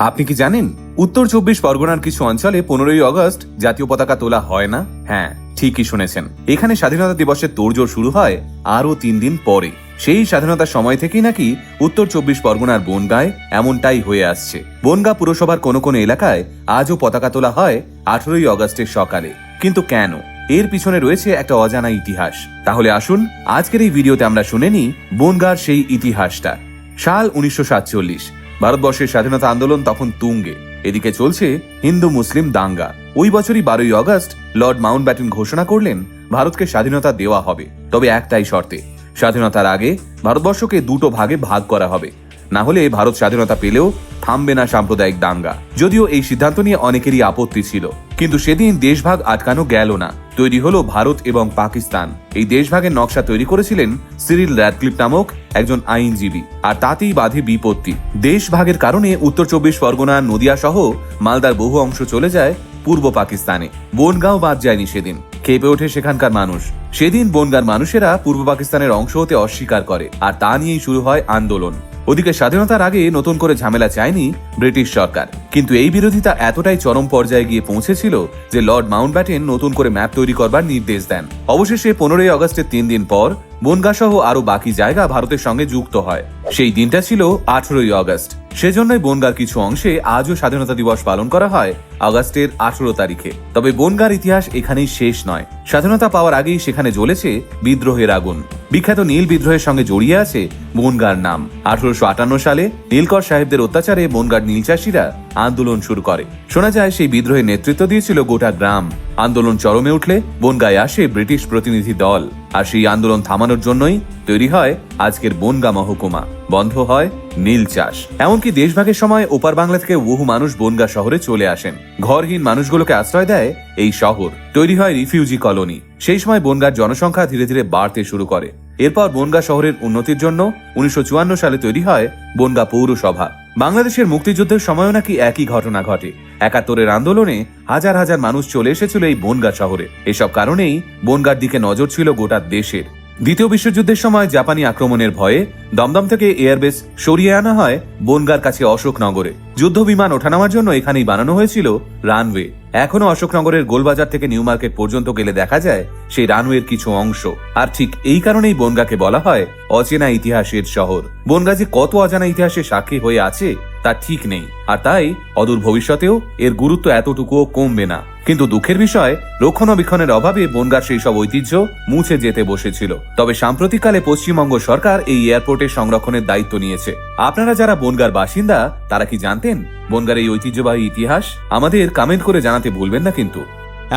আপনি কি জানেন? উত্তর চব্বিশ পরগনার কিছু অঞ্চলে পনেরোই অগস্ট জাতীয় পতাকা তোলা হয় না? হ্যাঁ ঠিকই শুনেছেন। এখানে স্বাধীনতা দিবসের তোড়জোড় শুরু হয় আরও তিন দিন পরে। সেই স্বাধীনতার সময় থেকেই নাকি উত্তর চব্বিশ পরগনার বনগায় এমনটাই হয়ে আসছে। বনগা পুরসভার কোনো কোনো এলাকায় আজও পতাকা তোলা হয় আঠেরোই অগস্টের সকালে। কিন্তু কেন? এর পিছনে রয়েছে একটা অজানা ইতিহাস। তাহলে আসুন, আজকের এই ভিডিওতে আমরা শুনে নিই বনগার সেই ইতিহাসটা। সাল উনিশশো সাতচল্লিশ। ভারতবর্ষের স্বাধীনতা আন্দোলন তখন তুঙ্গে। এদিকে চলছে হিন্দু মুসলিম দাঙ্গা। ওই বছরই বারোই অগস্ট লর্ড মাউন্ট ব্যাটেন ঘোষণা করলেন ভারতকে স্বাধীনতা দেওয়া হবে। তবে একটাই শর্তে, স্বাধীনতার আগে ভারতবর্ষকে দুটো ভাগে ভাগ করা হবে। না হলে ভারত স্বাধীনতা পেলেও থামবে না সাম্প্রদায়িক দাঙ্গা। যদিও এই সিদ্ধান্ত নিয়ে অনেকেরই আপত্তি ছিল, কিন্তু সেদিন দেশভাগ আটকানো গেল না। তৈরি হলো ভারত এবং পাকিস্তান। এই দেশভাগের নকশা তৈরি করেছিলেন সিরিল র্যাডক্লিপ নামক একজন আইনজীবী। আর তাতেই বাধে বিপত্তি। দেশভাগের কারণে উত্তর চব্বিশ পরগনা নদিয়া সহ মালদার বহু অংশ চলে যায় পূর্ব পাকিস্তানে। বনগাঁও বাদ যায়নি সেদিন। খেপে ওঠে সেখানকার মানুষ। সেদিন বনগাঁর মানুষেরা পূর্ব পাকিস্তানের অংশ হতে অস্বীকার করে। আর তা নিয়েই শুরু হয় আন্দোলন। ওদিকে স্বাধীনতার আগে নতুন করে ঝামেলা চায়নি ব্রিটিশ সরকার। কিন্তু এই বিরোধিতা এতটাই চরম পর্যায়ে গিয়ে পৌঁছেছিল যে লর্ড মাউন্ট ব্যাটেন নতুন করে ম্যাপ তৈরি করবার নির্দেশ দেন। অবশেষে পনেরোই আগস্টের তিন দিন পর বনগা সহ আরও বাকি জায়গা ভারতের সঙ্গে যুক্ত হয়। সেই দিনটা ছিল আঠেরোই আগস্ট। সেজন্যই বনগার কিছু অংশে আজও স্বাধীনতা দিবস পালন করা হয় আগস্টের আঠেরো তারিখে। তবে বনগার ইতিহাস এখানেই শেষ নয়। স্বাধীনতা পাওয়ার আগেই সেখানে জ্বলেছে বিদ্রোহের আগুন। বিখ্যাত নীল বিদ্রোহের সঙ্গে জড়িয়ে আছে বনগার নাম। আঠারোশো আটান্ন সালে নীলকর সাহেবদের অত্যাচারে বনগার নীল চাষিরা আন্দোলন শুরু করে। শোনা যায় সেই বিদ্রোহের নেতৃত্ব দিয়েছিল গোটা গ্রাম। আন্দোলন চরমে উঠলে বনগায় আসে ব্রিটিশ প্রতিনিধি দল। আর সেই আন্দোলন থামানোর জন্যই তৈরি হয় আজকের বনগা মহকুমা। বন্ধ হয় নীল চাষ। এমনকি দেশভাগের সময় ওপার বাংলা থেকে বহু মানুষ বনগা শহরে চলে আসেন। ঘরহীন মানুষগুলোকে আশ্রয় দেয় এই শহর। তৈরি হয় রিফিউজি কলোনি। সেই সময় বনগার জনসংখ্যা ধীরে ধীরে বাড়তে শুরু করে। এরপর বনগা শহরের উন্নতির জন্য উনিশশো চুয়ান্ন সালে তৈরি হয় বনগা পৌরসভা। বাংলাদেশের মুক্তিযুদ্ধের সময়ও নাকি একই ঘটনা ঘটে। একাত্তরের আন্দোলনে হাজার হাজার মানুষ চলে এসেছিল এই বনগা শহরে। এসব কারণেই বনগার দিকে নজর ছিল গোটা দেশের। দ্বিতীয় বিশ্বযুদ্ধের সময় জাপানি আক্রমণের ভয়ে দমদম থেকে এয়ারবেস সরিয়ে আনা হয় বনগার কাছে অশোকনগরে। যুদ্ধ বিমান ওঠানামার জন্য এখানেই বানানো হয়েছিল রানওয়ে। এখনও অশোকনগরের গোলবাজার থেকে নিউ মার্কেট পর্যন্ত গেলে দেখা যায় সেই রানওয়ের কিছু অংশ। আর ঠিক এই কারণেই বনগাকে বলা হয় অচেনা ইতিহাসের শহর। বনগা যে কত অজানা ইতিহাসে সাক্ষী হয়ে আছে তা ঠিক নেই। আর তাই অদূর ভবিষ্যতেও এর গুরুত্ব এতটুকুও কমবে না। কিন্তু দুঃখের বিষয়, রক্ষণাবেক্ষণের অভাবে বনগার সেই সব ঐতিহ্য মুছে যেতে বসেছিল। তবে সাম্প্রতিককালে পশ্চিমবঙ্গ সরকার এই এয়ারপোর্টের সংরক্ষণের দায়িত্ব নিয়েছে। আপনারা যারা বনগার বাসিন্দা, তারা কি জানতেন বনগার এই ঐতিহ্যবাহী ইতিহাস? আমাদের কমেন্ট করে জানাতে ভুলবেন না কিন্তু।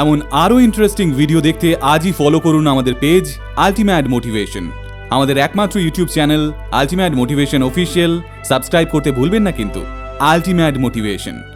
এমন আরও ইন্টারেস্টিং ভিডিও দেখতে আজই ফলো করুন আমাদের পেজ আলটিমেট মোটিভেশন আমাদের একমাত্র YouTube channel ultimate motivation official subscribe করতে ভুলবেন না কিন্তু। Ultimate motivation